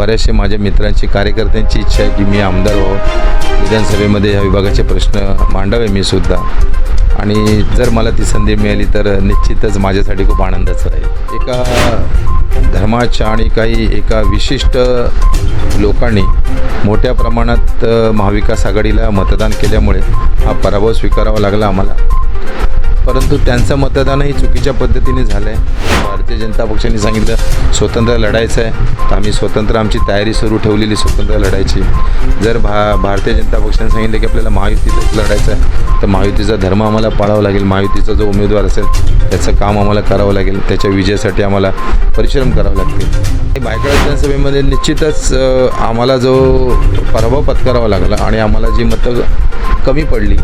बऱ्याचशा माझ्या मित्रांची कार्यकर्त्यांची इच्छा आहे की मी आमदार व्हावं. विधानसभेमध्ये ह्या विभागाचे प्रश्न मांडावे मी सुद्धा. आणि जर मला ती संधी मिळाली तर निश्चितच माझ्यासाठी खूप आनंदाचं आहे एका धर्माच्या आणि काही एका विशिष्ट लोकांनी मोठ्या प्रमाणात महाविकास आघाडीला मतदान केल्यामुळे हा पराभव स्वीकारावा लागला आम्हाला. परंतु त्यांचं मतदानही चुकीच्या पद्धतीने झालं आहे भारतीय जनता पक्षाने सांगितलं स्वतंत्र लढायचं आहे. तर आम्ही स्वतंत्र आमची तयारी सुरू ठेवलेली स्वतंत्र लढायची. जर भा भारतीय जनता पक्षाने सांगितलं की आपल्याला महायुतीतच लढायचं आहे तर महायुतीचा धर्म आम्हाला पाळावा लागेल. महायुतीचा जो उमेदवार असेल त्याचं काम आम्हाला करावं लागेल. त्याच्या विजयासाठी आम्हाला परिश्रम करावे लागतील. बायकडा विधानसभेमध्ये निश्चितच आम्हाला जो पराभव पत्करावा लागला आणि आम्हाला जी मतं कमी पडली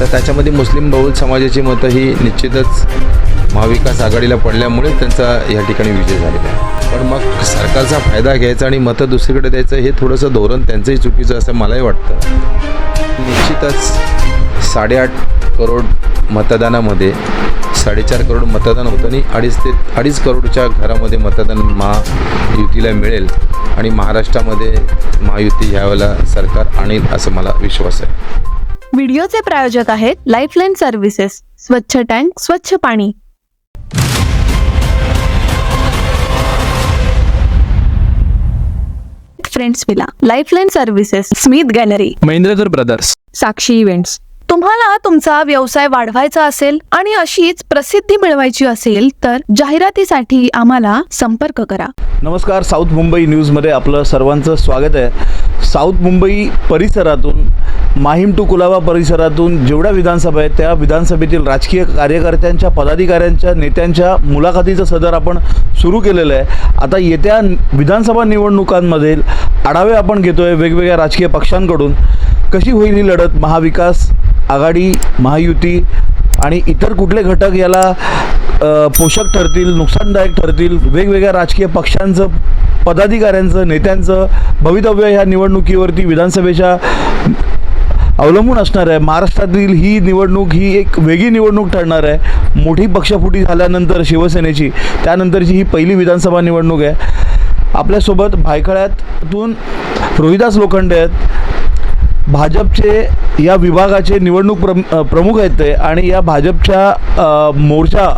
तर त्याच्यामध्ये मुस्लिम बहुल समाजाची मतं ही निश्चितच महाविकास आघाडीला पडल्यामुळे त्यांचा या ठिकाणी विजय झालेला आहे. पण मग सरकारचा फायदा घ्यायचा आणि मतं दुसरीकडे द्यायचं हे थोडंसं धोरण त्यांचंही चुकीचं असं मलाही वाटतं. निश्चितच साडेआठ करोड मतदानामध्ये साडेचार करोड मतदान होतं आणि अडीच ते अडीच करोडच्या घरामध्ये मतदान महायुतीला मिळेल आणि महाराष्ट्रामध्ये महायुती ह्यावेळेला सरकार आणेल असं मला विश्वास आहे. व्हिडिओचे प्रायोजक आहेत लाईफलाईन सर्व्हिसेस स्वच्छ टँक स्वच्छ पाणी. Friends villa lifeline services Smith gallery Mahendrakar brothers Sakshi events तुम्हाला तुमचा व्यवसाय वाढवायचा असेल आणि अशीच प्रसिद्धी मिळवायची असेल तर जाहिरातीसाठी आम्हाला संपर्क करा. नमस्कार साऊथ मुंबई न्यूजमध्ये आपलं सर्वांचं स्वागत आहे. साऊथ मुंबई परिसरातून माहीम टू कुलाबा परिसरातून जेवढ्या विधानसभा आहेत त्या विधानसभेतील राजकीय कार्यकर्त्यांच्या पदाधिकाऱ्यांच्या नेत्यांच्या मुलाखतीचं सदर आपण सुरू केलेलं आहे. आता येत्या विधानसभा निवडणुकांमधील आढावे आपण घेतो आहे वेगवेगळ्या राजकीय पक्षांकडून. कशी होईल ही लढत? महाविकास आघाडी महायुती आणि इतर कुठले घटक याला पोषक ठरतील नुकसानदायक ठरतील वेगवेगळ्या राजकीय पक्षांचं पदाधिकाऱ्यांचं नेत्यांचं भवितव्य ह्या निवडणुकीवरती विधानसभेच्या अवलंबून असणार आहे. महाराष्ट्रातील ही निवडणूक ही एक वेगळी निवडणूक ठरणार आहे. मोठी पक्षफुटी झाल्यानंतर शिवसेनेची त्यानंतरची ही पहिली विधानसभा निवडणूक आहे. आपल्यासोबत भायखळ्यातून रोहिदास लोखंडे आहेत. भाजपचे या विभागाचे निवडणूक प्रम प्रमुख आहेत ते आणि या भाजपच्या मोर्चा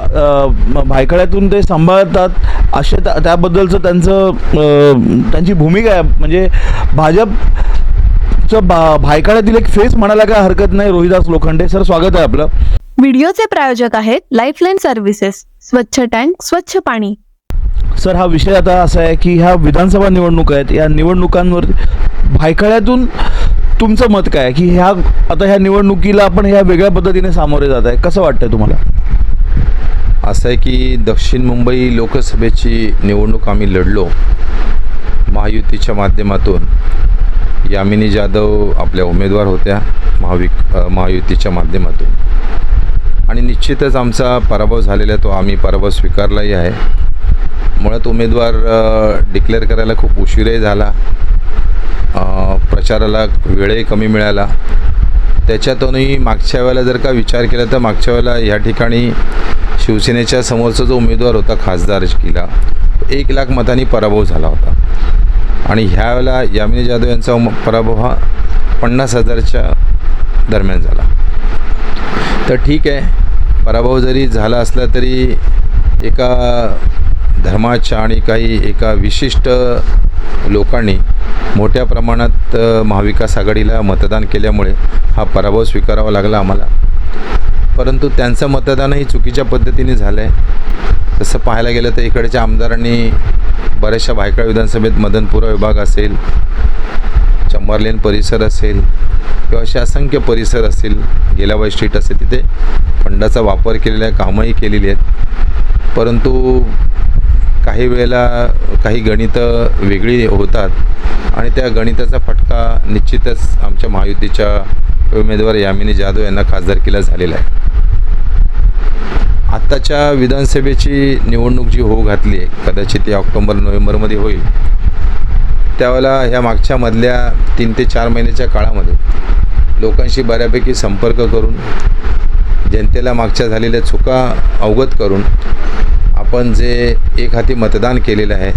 भायखळ्यातून ते सांभाळतात असे त्या- त्याबद्दलचं त्यांचं त्यांची भूमिका आहे. म्हणजे भाजपचं भा भायखळ्यातील एक फेस म्हणायला काय हरकत नाही रोहिदास लोखंडे. सर स्वागत आहे आपलं. व्हिडिओचे प्रायोजक आहेत लाईफलाईन सर्व्हिसेस स्वच्छ टँक स्वच्छ पाणी. सर हा विषय आता असा आहे की ह्या विधानसभा निवडणुका आहेत. या निवडणुकांवर भायखळ्यातून तुमचं मत काय आहे? की ह्या आता ह्या निवडणुकीला आपण ह्या वेगळ्या पद्धतीने सामोरे जात आहे. कसं वाटतंय तुम्हाला? असं आहे की दक्षिण मुंबई लोकसभेची निवडणूक आम्ही लढलो. महायुतीच्या माध्यमातून. यामिनी जाधव आपल्या उमेदवार होत्या महाविक महायुतीच्या माध्यमातून. आणि निश्चितच आमचा पराभव झालेला आहे तो आम्ही पराभव स्वीकारलाही आहे. मुळात उमेदवार डिक्लेअर करायला खूप उशीरही झाला. प्रचाराला वेळही कमी मिळाला. त्याच्यातूनही मागच्या वेळेला जर का विचार केला तर मागच्या वेळेला ह्या ठिकाणी शिवसेनेच्या समोरचा जो उमेदवार होता खासदार किला एक लाख मतांनी पराभव झाला होता. आणि ह्या वेळेला यामिनी जाधव यांचा पराभव हा पन्नास हजारच्या दरम्यान झाला. तर ठीक आहे पराभव जरी झाला असला तरी एका धर्माच्या आणि काही एका विशिष्ट लोकांनी मोठ्या प्रमाणात महाविकास आघाडीला मतदान केल्यामुळे हा पराभव स्वीकारावा लागला आम्हाला. परंतु त्यांचं मतदानही चुकीच्या पद्धतीने झालं आहे तसं पाहायला गेलं तर इकडच्या आमदारांनी बऱ्याचशा भायखळा विधानसभेत मदनपुरा विभाग असेल चंबरलेन परिसर असेल किंवा असे असंख्य परिसर असतील गेलाबाई स्ट्रीट असेल तिथे फंडाचा वापर केलेला आहे कामंही केलेली आहेत. परंतु काही वेळेला काही गणितं वेगळी होतात आणि त्या गणिताचा फटका निश्चितच आमच्या महायुतीच्या उमेदवार यामिनी जाधव यांना खासदारकीला झालेला आहे. आत्ताच्या विधानसभेची निवडणूक जी होऊ घातली आहे कदाचित ती ऑक्टोबर नोव्हेंबरमध्ये होईल त्यावेळेला ह्या मागच्या मधल्या तीन ते चार महिन्याच्या काळामध्ये लोकांशी बऱ्यापैकी संपर्क करून जनतेला मागच्या झालेल्या चुका अवगत करून आपण जे एक हाती मतदान केलेलं आहे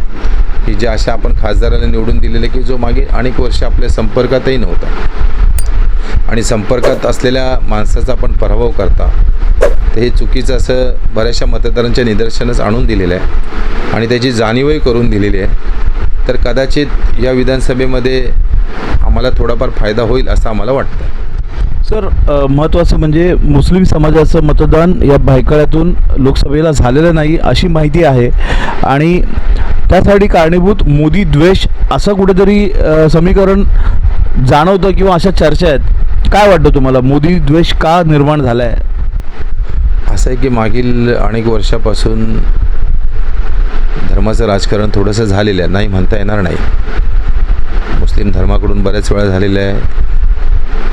की जे अशा आपण खासदाराला निवडून दिलेलं की जो मागे अनेक वर्ष आपल्या संपर्कातही नव्हता. आणि संपर्कात असलेल्या माणसाचा आपण पराभव करता तर हे चुकीचं असं बऱ्याचशा मतदारांच्या निदर्शनास आणून दिलेलं आहे. आणि त्याची जाणीवही करून दिलेली आहे. तर कदाचित या विधानसभेमध्ये आम्हाला थोडाफार फायदा होईल असं आम्हाला वाटतं. सर महत्त्वाचं म्हणजे मुस्लिम समाजाचं मतदान या भायखळ्यातून लोकसभेला झालेलं नाही अशी माहिती आहे. आणि त्यासाठी कारणीभूत मोदी द्वेष असं कुठेतरी समीकरण जाणवतं किंवा अशा चर्चा आहेत. काय वाटतं तुम्हाला? मोदी द्वेष का निर्माण झाला आहे असं आहे की मागील अनेक वर्षापासून धर्माचं राजकारण थोडंसं झालेलं आहे. नाही म्हणता येणार नाही. मुस्लिम धर्माकडून बऱ्याच वेळा झालेलं आहे.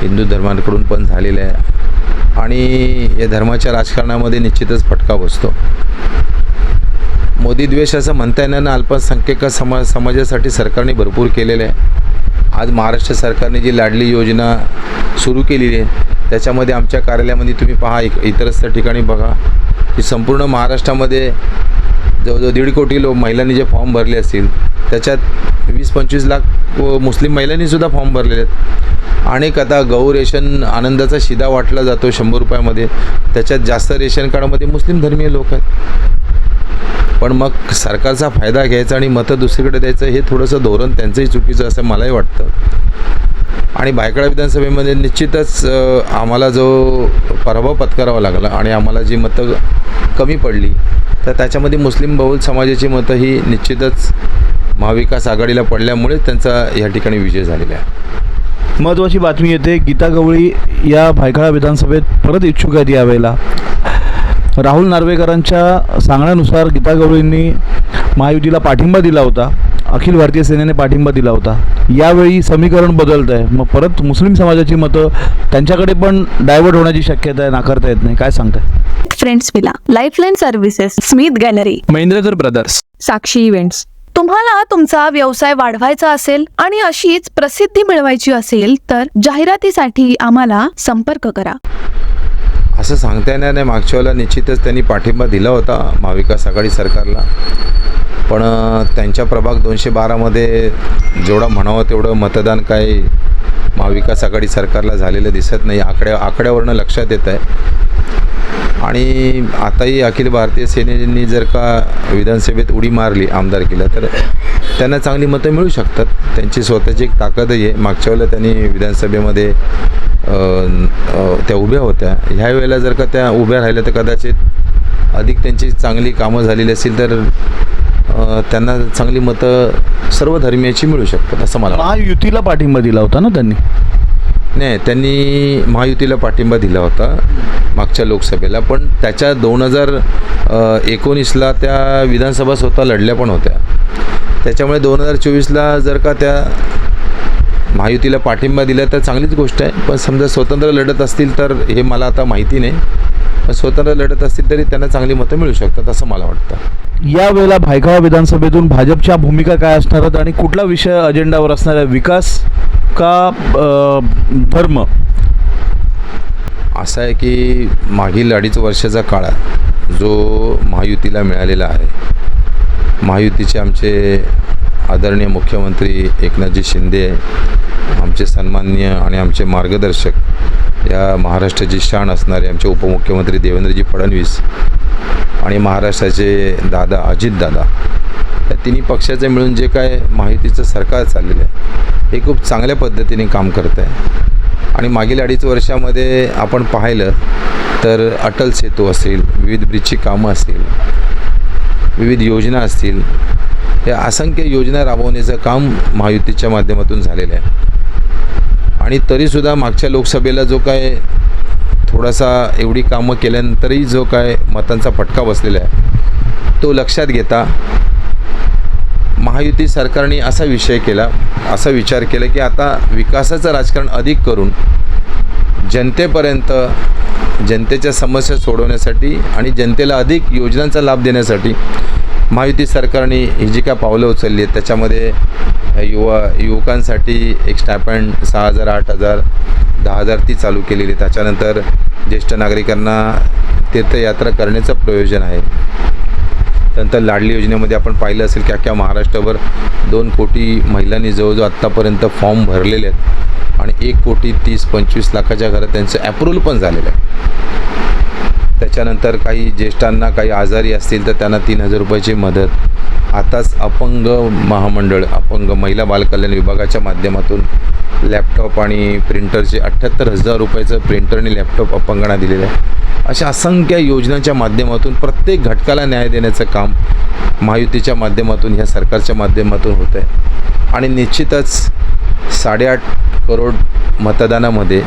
हिंदू धर्मांकडून पण झालेलं आहे. आणि या धर्माच्या राजकारणामध्ये निश्चितच फटका बसतो. मोदी द्वेष असं म्हणता येणार ना अल्पसंख्याक समाज समाजासाठी सरकारने भरपूर केलेलं आहे. आज महाराष्ट्र सरकारने जी लाडली योजना सुरू केलेली आहे त्याच्यामध्ये आमच्या कार्यालयामध्ये तुम्ही पहा इतरस्थ ठिकाणी बघा की संपूर्ण महाराष्ट्रामध्ये जवळजवळ दीड कोटी लोक महिलांनी जे फॉर्म भरले असतील त्याच्यात वीस पंचवीस लाख व मुस्लिम महिलांनीसुद्धा फॉर्म भरलेले आहेत. अनेक आता गहू रेशन आनंदाचा शिदा वाटला जातो शंभर रुपयामध्ये. त्याच्यात जास्त रेशन कार्डमध्ये मुस्लिम धर्मीय लोक आहेत. पण मग सरकारचा फायदा घ्यायचा आणि मतं दुसरीकडे द्यायचं हे थोडंसं धोरण त्यांचंही चुकीचं असं मलाही वाटतं. आणि भायखळा विधानसभेमध्ये निश्चितच आम्हाला जो पराभव पत्करावा लागला आणि आम्हाला जी मतं कमी पडली तर त्याच्यामध्ये मुस्लिम बहुल समाजाची मतं ही निश्चितच महाविकास आघाडीला पडल्यामुळे त्यांचा या ठिकाणी विजय झालेला आहे. महत्त्वाची बातमी येते गीता गवळी या भायखळा विधानसभेत परत इच्छुक आहेत यावेळेला. राहुल नार्वेकरांच्या सांगण्यानुसार गीता गवळींनी महायुतीला पाठिंबा दिला होता. अखिल भारतीय सेनेने पाठिंबा दिला होता. यावेळी समीकरण बदलत आहे मग परत मुस्लिम समाजाची मतं त्यांच्याकडे पण डायव्हर्ट होण्याची शक्यता आहे नाकारता येत नाही. काय सांगताय? Friends villa lifeline services Smith gallery Mahendrakar brothers Sakshi events तुम्हाला तुमचा व्यवसाय वाढवायचा असेल आणि अशीच प्रसिद्धी मिळवायची असेल तर जाहिरातीसाठी आम्हाला संपर्क करा. असं सांगता येणार नाही. मागच्या वेळेला निश्चितच त्यांनी पाठिंबा दिला होता महाविकास आघाडी सरकारला. पण त्यांच्या प्रभाग दोनशे बारामध्ये जेवढा म्हणावं तेवढं मतदान काही महाविकास आघाडी सरकारला झालेलं दिसत नाही. आकड्या आकड्यावरनं लक्षात येत आहे आणि आताही अखिल भारतीय सेनेनी जर का विधानसभेत उडी मारली आमदारकीला तर त्यांना चांगली मतं मिळू शकतात. त्यांची स्वतःची एक ताकदही आहे. मागच्या वेळेला त्यांनी विधानसभेमध्ये त्या उभ्या होत्या. ह्या वेळेला जर का त्या उभ्या राहिल्या तर कदाचित अधिक त्यांची चांगली कामं झालेली असतील तर त्यांना चांगली मतं सर्व धर्मियाची मिळू शकतात असं मला. महायुतीला पाठिंबा दिला होता ना त्यांनी नाही त्यांनी महायुतीला पाठिंबा दिला होता मागच्या लोकसभेला पण त्याच्या दोन हजार एकोणीसला त्या विधानसभा स्वतः लढल्या पण होत्या त्याच्यामुळे दोन हजार चोवीसला जर का त्या महायुतीला पाठिंबा दिला तर चांगलीच गोष्ट आहे. पण समजा स्वतंत्र लढत असतील तर हे मला आता माहिती नाही. पण स्वतंत्र लढत असतील तरी त्यांना चांगली मतं मिळू शकतात असं मला वाटतं. यावेळेला भायखळा विधानसभेतून भाजपच्या भूमिका काय असणार आहेत आणि कुठला विषय अजेंडावर असणार आहे? विकास का धर्म? असं आहे की मागील अडीच वर्षाचा काळात जो महायुतीला मिळालेला आहे. महायुतीचे आमचे आदरणीय मुख्यमंत्री एकनाथजी शिंदे आमचे सन्माननीय आणि आमचे मार्गदर्शक या महाराष्ट्राची शान असणारे आमचे उपमुख्यमंत्री देवेंद्रजी फडणवीस आणि महाराष्ट्राचे दादा अजितदादा या तिन्ही पक्षाचे मिळून जे काय माहितीचं सरकार चाललेलं आहे हे खूप चांगल्या पद्धतीने काम करत आहे. आणि मागील अडीच वर्षामध्ये आपण पाहिलं तर अटल सेतू असेल विविध ब्रिजची कामं असतील विविध योजना असतील या असंख्य योजना राबवण्याचं काम महायुतीच्या माध्यमातून झालेलं आहे. आणि तरीसुद्धा मागच्या लोकसभेला जो काय थोडासा एवढी कामं केल्यानंतरही जो काय मतांचा फटका बसलेला आहे तो लक्षात घेता महायुती सरकारने असा विषय केला असा विचार केला की आता विकासाचं राजकारण अधिक करून जनतेपर्यंत जनतेच्या समस्या सोडवण्यासाठी आणि जनतेला अधिक योजनांचा लाभ देण्यासाठी महायुती सरकारने ही जी काय पावलं उचलली आहेत त्याच्यामध्ये युवा युवकांसाठी एक स्टॅपँड सहा हजार आठ हजार दहा हजार ती चालू केलेली आहे त्याच्यानंतर ज्येष्ठ नागरिकांना तीर्थयात्रा करण्याचं प्रयोजन आहे. त्यानंतर लाडली योजनेमध्ये आपण पाहिलं असेल की अख्ख्या महाराष्ट्रभर दोन कोटी महिलांनी जवळजवळ आत्तापर्यंत फॉर्म भरलेले आहेत. आणि एक कोटी तीस पंचवीस लाखाच्या घरात त्यांचं ॲप्रुव्हल पण झालेलं आहे. त्याच्यानंतर काही ज्येष्ठांना काही आजारी असतील तर त्यांना तीन हजार रुपयाची मदत. आताच अपंग महामंडळ अपंग महिला बालकल्याण विभागाच्या माध्यमातून लॅपटॉप आणि प्रिंटरचे अठ्ठ्याहत्तर हजार रुपयाचं प्रिंटर आणि लॅपटॉप अपंगांना दिलेलं आहे. अशा असंख्य योजनांच्या माध्यमातून प्रत्येक घटकाला न्याय देण्याचं काम महायुतीच्या माध्यमातून ह्या सरकारच्या माध्यमातून होतं आहे. आणि निश्चितच साडेआठ करोड मतदानामध्ये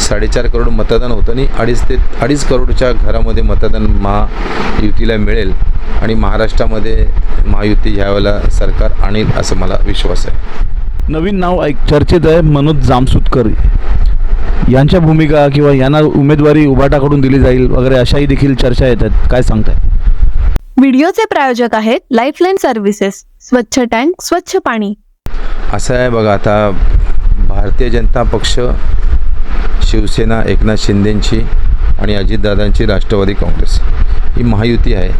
साडेचार करोड मतदान होतं आणि अडीच ते अडीच करोडच्या घरामध्ये मतदान महायुतीला मिळेल आणि महाराष्ट्रामध्ये महायुती ह्यावेळेला सरकार आणेल असं मला विश्वास आहे. नवीन नाव ऐक चर्चेत आहे मनोज जामसुतकर. यांच्या भूमिका किंवा यांना उमेदवारी उभाटाकडून दिली जाईल वगैरे अशाही देखील चर्चा येतात काय सांगताय? व्हिडिओचे प्रायोजक आहेत लाईफलाईन सर्व्हिसेस स्वच्छ टँक स्वच्छ पाणी. असं आहे बघा आता भारतीय जनता पक्ष शिवसेना एकनाथ शिंदेंची आणि अजितदादांची राष्ट्रवादी काँग्रेस ही महायुती आहे.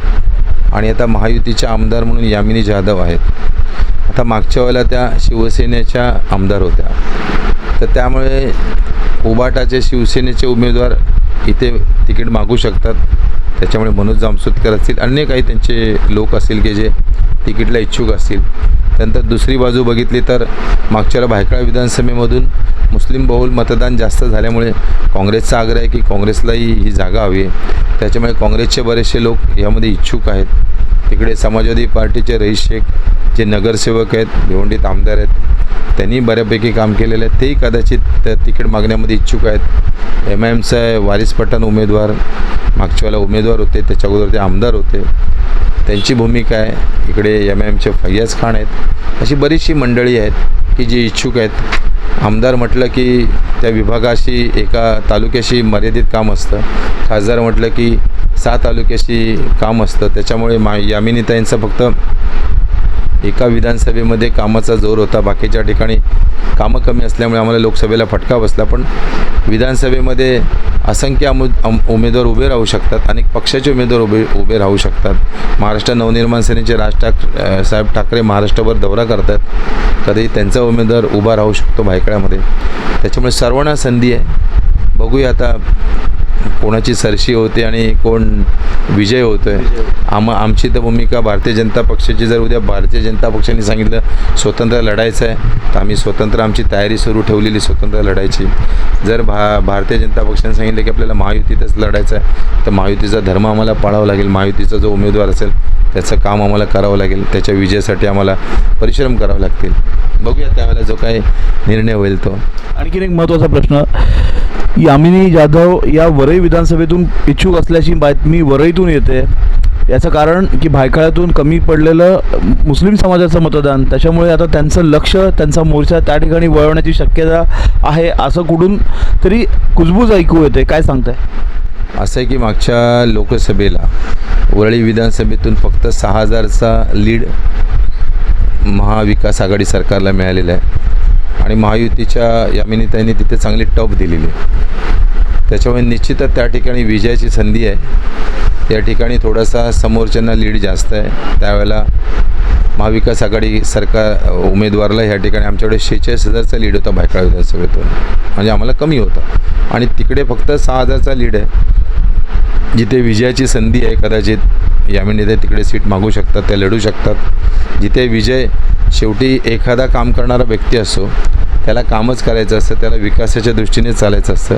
आणि आता महायुतीच्या आमदार म्हणून यामिनी जाधव आहेत. आता मागच्या वेळेला त्या शिवसेनेच्या आमदार होत्या. तर त्यामुळे उबाटाचे शिवसेनेचे उमेदवार इथे तिकीट मागू शकतात. त्याच्यामुळे मनोज जामसुतकर असतील अन्य काही त्यांचे लोक असतील की जे तिकीटला इच्छुक असतील. त्यानंतर दुसरी बाजू बघितली तर मागच्याला भायखळा विधानसभेमधून मुस्लिम बहुल मतदान जास्त झाल्यामुळे काँग्रेसचा आग्रह आहे की काँग्रेसलाही ही जागा हवी आहे. त्याच्यामुळे काँग्रेसचे बरेचसे लोक यामध्ये इच्छुक आहेत. तिकडे समाजवादी पार्टीचे रईस शेख जे नगरसेवक आहेत भिवंडीत आमदार आहेत त्यांनी बऱ्यापैकी काम केलेलं आहे. तेही कदाचित त्या तिकीट मागण्यामध्ये इच्छुक आहेत. एम आय एमचा वारिस पठाण उमेदवार मागच्या वेळेला उमेदवार होते त्याच्या अगोदर ते आमदार होते. त्यांची भूमिका आहे. इकडे एम एमचे फैयाज खान आहेत. अशी बरीचशी मंडळी आहेत की जी इच्छुक आहेत. आमदार म्हटलं की त्या विभागाशी एका तालुक्याशी मर्यादित काम असतं. खासदार म्हटलं की सहा तालुक्याशी काम असतं. त्याच्यामुळे मा यामिनीताईंचं फक्त एका विधानसभेमध्ये कामाचा जोर होता. बाकीच्या ठिकाणी कामं कमी असल्यामुळे आम्हाला लोकसभेला फटका बसला. पण विधानसभेमध्ये असंख्य अमु अम उमेदवार उभे राहू शकतात. अनेक पक्षाचे उमेदवार उभे उभे राहू शकतात. महाराष्ट्र नवनिर्माण सेनेचे राज ठाक साहेब ठाकरे महाराष्ट्रभर दौरा करतात. कधी त्यांचा उमेदवार उभा राहू शकतो भायखळ्यामध्ये. त्याच्यामुळे सर्वांना संधी आहे. बघूया आता कोणाची सरशी होते आणि कोण विजय होतो आहे आम आमची तर भूमिका भारतीय जनता पक्षाची. जर उद्या भारतीय जनता पक्षाने सांगितलं स्वतंत्र लढायचं आहे तर आम्ही स्वतंत्र आमची तयारी सुरू ठेवलेली स्वतंत्र लढायची. जर भा भारतीय जनता पक्षाने सांगितलं की आपल्याला महायुतीतच लढायचं आहे तर महायुतीचा धर्म आम्हाला पाळावा लागेल. महायुतीचा जो उमेदवार असेल त्याचं काम आम्हाला करावं लागेल. त्याच्या विजयासाठी आम्हाला परिश्रम करावे लागतील. बघूया त्यावेळेला जो काही निर्णय होईल तो. आणखीन एक महत्त्वाचा प्रश्न यामिनी जाधव या वरई विधानसभेतून इच्छुक असल्याची बातमी वरईतून येते. याचं कारण की भायखळ्यातून कमी पडलेलं मुस्लिम समाजाचं मतदान त्याच्यामुळे आता त्यांचं लक्ष त्यांचा मोर्चा त्या ठिकाणी वळवण्याची शक्यता आहे असं कुठून तरी कुजबूज ऐकू येते. काय सांगताय? असं आहे की मागच्या लोकसभेला वरळी विधानसभेतून फक्त सहा हजारचा लीड महाविकास आघाडी सरकारला मिळालेला आहे. आणि महायुतीच्या यामिनीताईंनी तिथे चांगली टप दिलेली आहे. त्याच्यामुळे निश्चितच त्या ठिकाणी विजयाची संधी आहे. या ठिकाणी थोडासा समोरच्यांना लीड जास्त आहे. त्यावेळेला महाविकास आघाडी सरकार उमेदवाराला ह्या ठिकाणी आमच्याकडे शेहेचाळीस हजारचा लीड होता भायखळा विधानसभेतून म्हणजे आम्हाला कमी होता. आणि तिकडे फक्त सहा हजारचा लीड आहे. जिथे विजयाची संधी आहे कदाचित नेते तिकडे सीट मागू शकतात त्या लढू शकतात. जिथे विजय शेवटी एखादा काम करणारा व्यक्ती असो त्याला कामच करायचं असतं त्याला विकासाच्या दृष्टीने चालायचं असतं.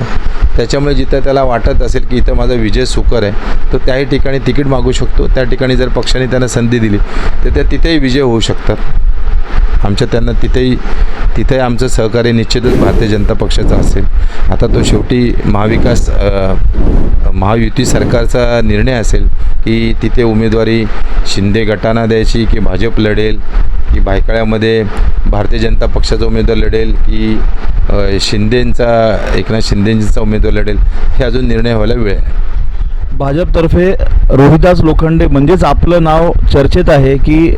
त्याच्यामुळे जिथं त्याला वाटत असेल की इथं माझा विजय सुकर आहे तो त्याही ठिकाणी तिकीट मागू शकतो. त्या ठिकाणी जर पक्षाने त्यांना संधी दिली तर त्या तिथेही विजय होऊ शकतात. आमच्या त्यांना तिथेही तिथे आमचं सहकार्य निश्चितच भारतीय जनता पक्षाचं असेल. आता तो शेवटी महाविकास महायुती सरकारचा निर्णय असेल की तिथे उमेदवारी शिंदे गटांना द्यायची की भाजप लढेल की भायखळ्यामध्ये भारतीय जनता पक्षाचा उमेदवार लढेल की शिंदेंचा एकनाथ शिंदेंचा उमेदवार लढेल हे अजून निर्णय व्हायला वेळ आहे. भाजपतर्फे रोहिदास लोखंडे म्हणजेच आपलं नाव चर्चेत आहे की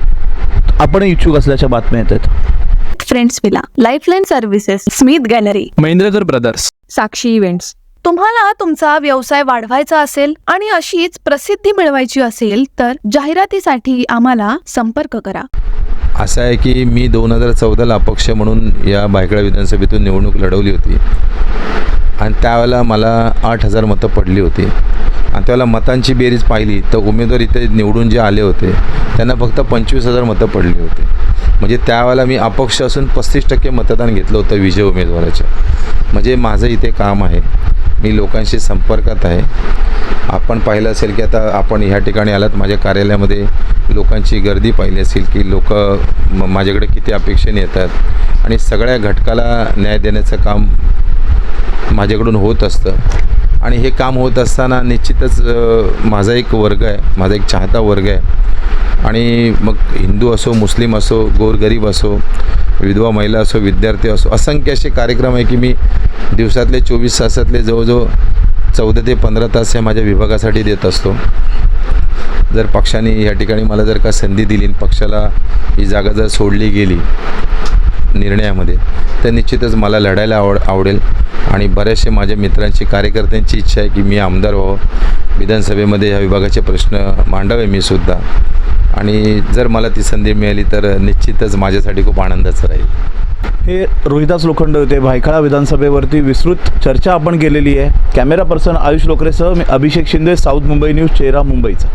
आपण इच्छुक असल्याच्या बातम्या येत आहेत. Friends villa lifeline services Smith gallery Mahendrakar brothers Sakshi events तुम्हाला तुमचा व्यवसाय वाढवायचा असेल आणि अशीच प्रसिद्धी मिळवायची असेल तर जाहिरातीसाठी आम्हाला संपर्क करा. असं आहे की मी दोन हजार चौदाला अपक्ष म्हणून या भायखळा विधानसभेतून निवडणूक लढवली होती. आणि त्यावेळेला मला आठ हजार मतं पडली होती. आणि त्यावेळेला मतांची बेरीज पाहिली तर उमेदवार इथे निवडून जे आले होते त्यांना फक्त पंचवीस हजार मतं पडली होती. म्हणजे त्यावेळेला मी अपक्ष असून पस्तीस टक्के मतदान घेतलं होतं विजय उमेदवाराच्या म्हणजे माझं इथे काम आहे. मी लोकांशी संपर्कात आहे. आपण पाहिलं असेल की आता आपण ह्या ठिकाणी आलात माझ्या कार्यालयामध्ये लोकांची गर्दी पाहिली असेल की लोक माझ्याकडे किती अपेक्षेने येतात. आणि सगळ्या घटकाला न्याय देण्याचं काम माझ्याकडून होत असतं. आणि हे काम होत असताना निश्चितच माझा एक वर्ग आहे. माझा एक चाहता वर्ग आहे. आणि मग हिंदू असो मुस्लिम असो गोरगरीब असो विधवा महिला असो विद्यार्थी असो असंख्य असे कार्यक्रम आहे की मी दिवसातले चोवीस तासातले जवळजवळ चौदा ते पंधरा तास हे माझ्या विभागासाठी देत असतो. जर पक्षाने या ठिकाणी मला जर का संधी दिली पक्षाला ही जागा जर सोडली गेली निर्णयामध्ये तर निश्चितच मला लढायला आवड आवडेल. आणि बऱ्याचशा माझ्या मित्रांची कार्यकर्त्यांची इच्छा आहे की मी आमदार व्हावं. विधानसभेमध्ये ह्या विभागाचे प्रश्न मांडावे मी सुद्धा. आणि जर मला ती संधी मिळाली तर निश्चितच माझ्यासाठी खूप आनंदाचं राहील. हे रोहिदास लोखंड होते. भायखळा विधानसभेवरती विस्तृत चर्चा आपण केलेली आहे. कॅमेरा पर्सन आयुष लोकरेसह मी अभिषेक शिंदे साऊथ मुंबई न्यूज चेहरा मुंबईचा.